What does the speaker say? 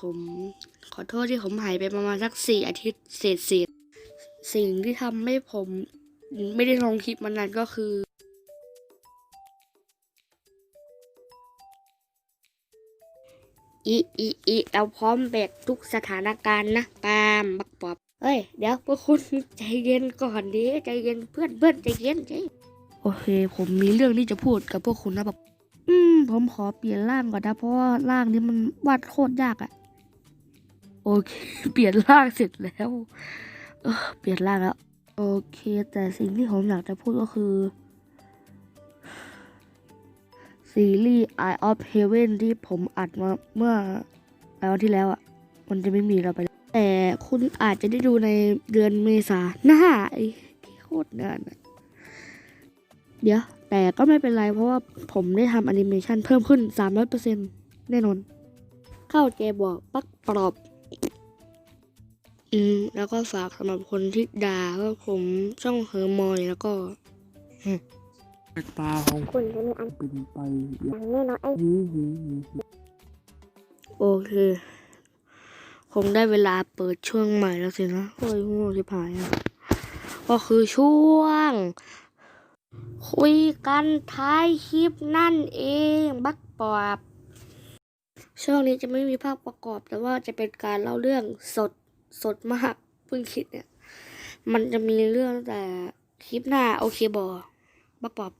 ผมขอโทษที่ผมหายไปประมาณสักสี่อาทิตย์เศษเศษสิ่งที่ทำให้ผมไม่ได้ลงคลิปมานานก็คืออีอีอีเราพร้อมแบกทุกสถานการณ์นะปามบักปอบเฮ้ย เดี๋ยวพวกคุณใจเย็นก่อนดิใจเย็นเพื่อนเพื่อนใจเย็นใจโอเค ผมมีเรื่องที่จะพูดกับพวกคุณนะแบบอืม ผมขอเปลี่ยนร่างก่อนนะ เพราะว่าร่างนี้มันวาดโคตรยากอะ โอเค เปลี่ยนร่างเสร็จแล้วเออเปลี่ยนร่างแล้ว โอเค แต่สิ่งที่ผมอยากจะพูดก็คือซีรีส์ Eye of Heaven ที่ผมอัดมาเมื่อหลายวันที่แล้วอะ มันจะไม่มีเราไปแล้วแต่คุณอาจจะได้ดูในเดือนเมษาหน้าไอ้โคตรนานอะเดี๋ยว แต่ก็ไม่เป็นไรเพราะว่าผมได้ทำแอนิเมชันเพิ่มขึ้น 300%แน่นอน เข้าใจบอกปักปลอบ แล้วก็ฝากสำหรับคนที่ด่าว่าผมช่องเฮอร์มอยแล้วก็ตาของคุณจะมีอันเป็นไปอย่างแน่นอนไอ้โอเค คงได้เวลาเปิดช่วงใหม่แล้วสินะโอ้ยโง่ชิบหายอะก็คือช่วง คุยกันท้ายคลิปนั่นเอง บักปอบช่วงนี้จะไม่มีภาพประกอบ แต่ว่าจะเป็นการเล่าเรื่องสดสดมาก พิ่งคิดเนี่ย มันจะมีเรื่องแต่คลิปหน้าโอเคบอบักปอบ